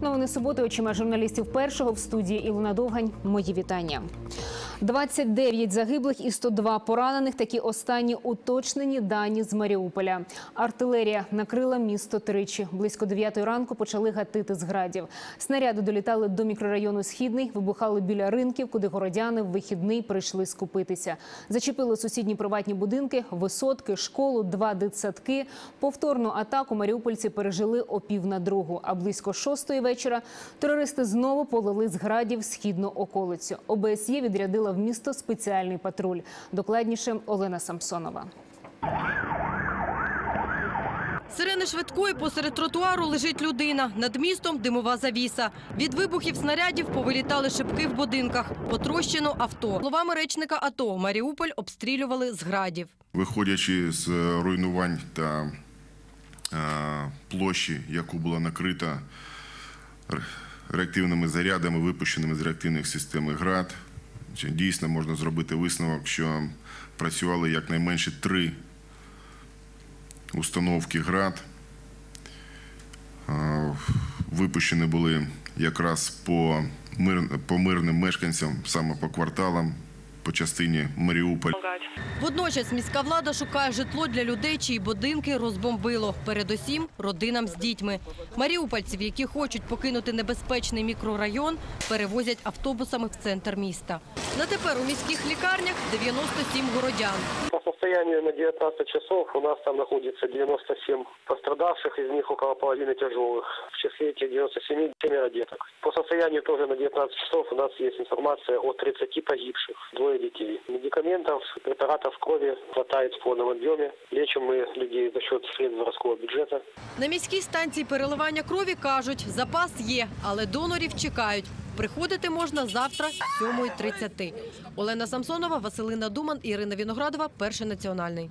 Новини суботи очима журналістів першого в студії Ілона Довгань. Мої вітання. 29 загиблих і 102 поранених. Такі останні уточнені дані з Маріуполя. Артилерія накрила місто тричі. Близько 9 ранку почали гатити з градів. Снаряди долітали до мікрорайону Східний, вибухали біля ринків, куди городяни в вихідний прийшли скупитися. Зачепили сусідні приватні будинки, висотки, школу, два дитсадки. Повторну атаку маріупольці пережили о пів на другу. А близько шостої вечора терористи знову полили з градів східну околицю. ОБСЄ відрядила в місто спеціальний патруль. Докладніше Олена Самсонова. Сирени швидкої посеред тротуару лежить людина. Над містом димова завіса. Від вибухів снарядів повилітали шибки в будинках. Потрощено авто. Словами речника АТО, Маріуполь обстрілювали з градів. Виходячи з руйнувань та е, площі, яку була накрита реактивними зарядами, випущеними з реактивних систем ГРАД, дійсно можна зробити висновок, що працювали якнайменше три установки ГРАД. Випущені були якраз по мирним мешканцям, саме по кварталам, по частині Маріуполь. Водночас міська влада шукає житло для людей, чиї будинки розбомбило. Передусім родинам з дітьми. Маріупольців, які хочуть покинути небезпечний мікрорайон, перевозять автобусами в центр міста. На тепер у міських лікарнях 97 городян. По состоянию на 19 часов у нас там находится 97 пострадавших, из них около половины тяжелых. В числе этих 97 семеро деток. По состоянию тоже на 19 часов у нас есть информация о 30 погибших, двое детей. Медикаментов, препаратов крови хватает в полном объеме. Лечим мы людей за счет средств городского бюджета. На міській станції переливання крові кажуть, запас є, але донорів чекають. Приходити можна завтра з 7.30. Олена Самсонова, Василина Думан, Ірина Віноградова, Перший національний.